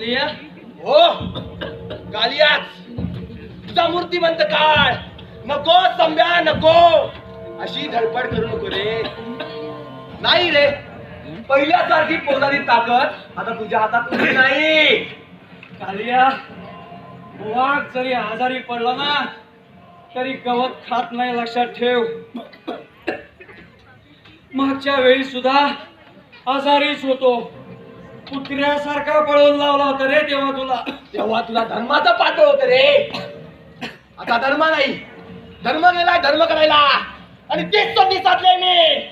लिया हो. कालियाच तुझा मूर्तिमंत काळ नको संभ्या नको. अशी धडपड करू नको रे. नाही रे. पहिल्यासारखी पोलारी ताकद आता तुझ्या हातात उभी नाही. कालिया वाघ जरी आजारी पडला ना तरी गवत खात नाही लक्षात ठेव. मागच्या वेळी सुद्धा आजारीच होतो. कुत्र्यासारखा पळून लावला होता रे तेव्हा तुला. तेव्हा तुला धर्माचं पाठव होत रे. आता धर्म नाही. धर्म गेलाय धर्म करायला. आणि तेच तो साधले मी.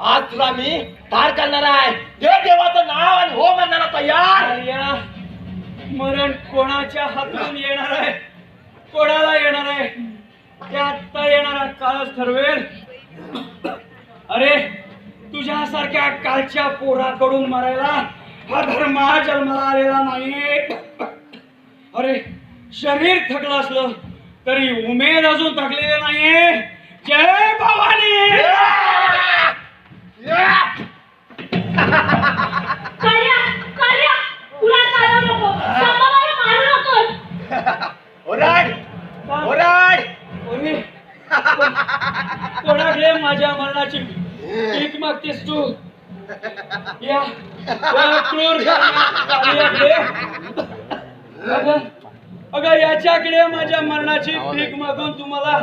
आज तुला मी ठार करणार आहे. दे देवाचं नाव आणि हो म्हणणारा तयार. मरण कोणाच्या हातून येणार आहे? कोणाला येणार आहे? ते आत्ता येणारा काळच ठरवेल. अरे तुझ्यासारख्या कालच्या पोराकडून मरायला हा धर्म जन्माला आलेला नाही. अरे शरीर थकलं असलं तरी उमेद अजून थकलेले नाहीये. जय भवानी! कोणाकडे माझ्या मरणाची भीक मागतेस तू? या. अगं अगं याच्याकडे माझ्या मरणाची भीक मागून तुम्हाला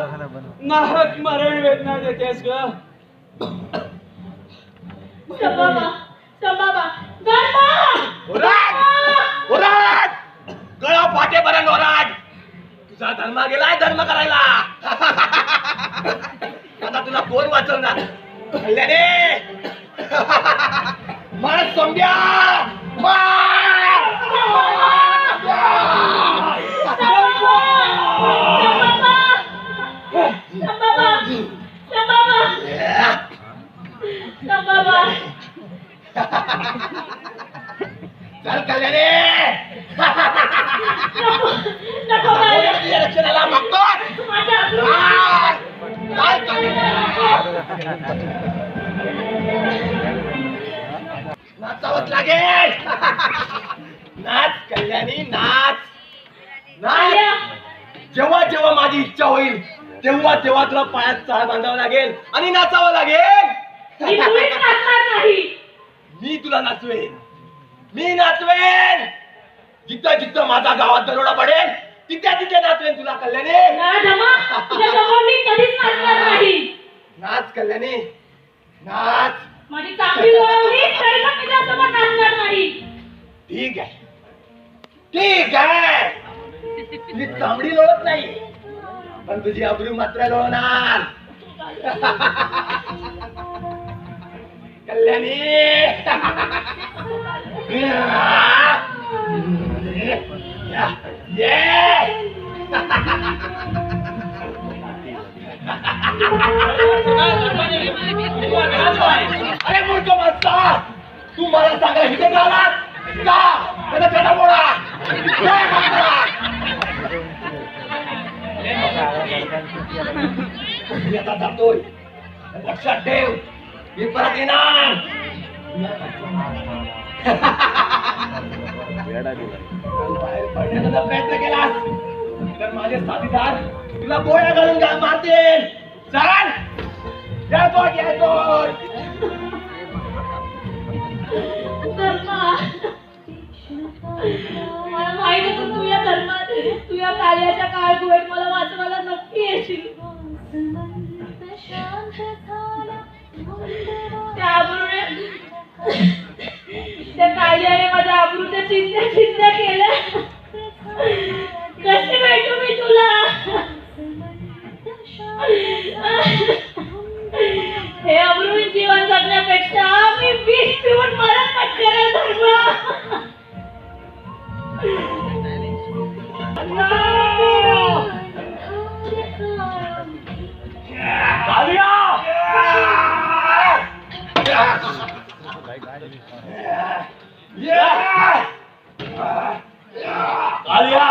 नाहक मरण वेदना देतेस ग. गळा फाटे बरं ओरड तुझा धर्म गेलाय धर्म करायला. आता तुला कोण वाचवणार? कल्याणे! मार सोंब्या मार संभावा संभावा संभावा चल कल्याणे नको कार्या तुझ्या रक्षणाला मागतो माझ्या अब्रू मार! काय नाचावत लागेल. नाच कल्याणी नाच. नाच. जेव्हा जेव्हा माझी इच्छा होईल तेव्हा तेव्हा तुला पायात चाळ बांधावं लागेल आणि नाचावं लागेल. मी तुला नाचवेन. मी नाचवेन. जिथं जिथं माझा गावात दरोडा पडेल तिथे तिथे नाचवेन तुला कल्याणी. नाच कल्याणी. नाच. माझी चांगली ओळखली तरी पण तुझ्यासोबत नाचणार नाही ठीक आहे ठीक आहे तुझी चांबडी लोळत नाही पण तुझी अब्रू मात्र लोळणार कल्याणी ये अरे मूर्ख माणसा तू मला सांगा इथे का का त्याचा मी आता जातोय. लक्षात ठेव. मी परत येणार. बाहेर पडण्याचा प्रयत्न केलास. तर माझे साथीदार तुला गोळ्या घालून मारतील. चाल. येतो येतो कार्याच्या काळ गुहेत मला वाचवायला नक्की येशील. त्या त्या कार्याने माझ्या आबरूच्या चिंत्या चिंत्या केल्या. कसे भेटू मी तुला? हे अमृत जीवन जगण्यापेक्षा मी विष पिऊन मरण पटकन धर्म.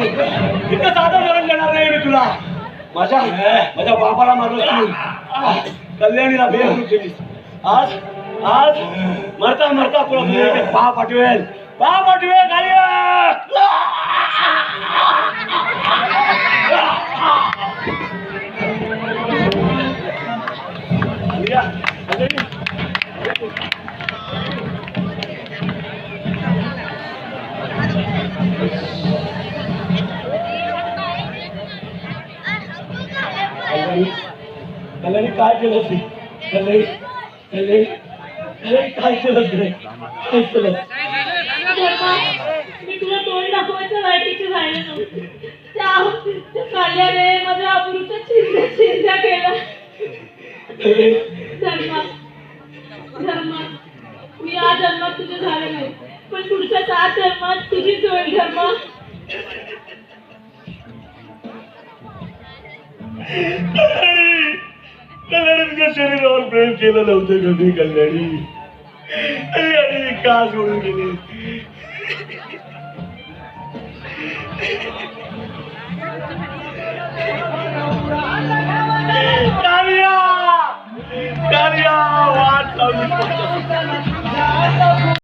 इतकं साधं मरण देणार नाही मी तुला. माझ्या माझ्या बापाला मारलं तू कल्याणीला बेहून केलीस आज आज मरता मरता तुला तुझ्या पा पाठवेल पा खाली कल्याणी काय केलं ती? कल्याणी. कल्याणी. कल्याणी काय केलं ती काय केलं? मी तुला तोंड दाखवायचं लायकीचं राहिलं नव्हतं. त्या काल्याने माझ्या अब्रूच्या चिंध्या चिंध्या केला कल्याणी तुझ्या शरीरावर प्रेम केलं नव्हतं कधी कल्याणी. कल्याणी का सोडून गेली. कार्या कार्या वाट लावली.